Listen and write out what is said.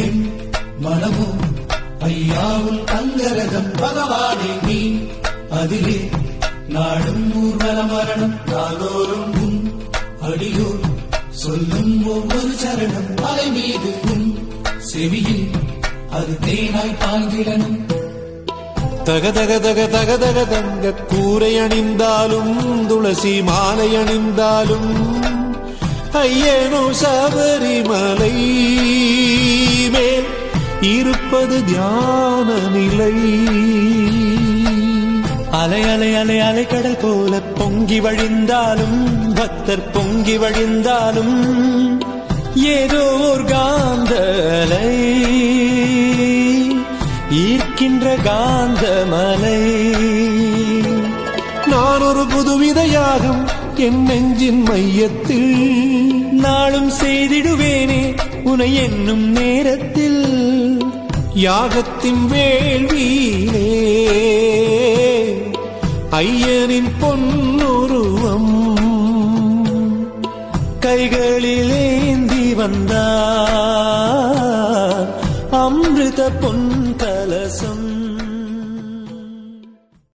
என் மனமும் ஐயாவும் தங்கரகம் பகவானே நீ. அதிலே நாடும் ஊர்வல மரணம் நாளோறும் உன் அடியோர் சொல்லும் ஒவ்வொரு சரணம் மலை மீது உன் செவியில் அது தேனாய் பாய்ந்திடணும் தக தக தக தக தக தங்க கூரை அணிந்தாலும் துளசி மாலை அணிந்தாலும் ஐயனோ சபரிமலை இருப்பது தியான நிலை. அலை அலை அலை அலை கடல் போல பொங்கி வழிந்தாலும் பக்தர் பொங்கி வழிந்தாலும் ஏதோ ஒரு காந்தலை ஈர்க்கின்ற காந்த மலை நான் ஒரு புதுவித யாகம் என் நெஞ்சின் மையத்தில். நாளும் செய்திடுவேனே உனை என்னும் நேரத்தில். யாகத்தின் வேள்வியிலே ஐயனின் பொன்னுருவம் கைகளிலேந்தி வந்தார். அமிர்த பொன் கலசம்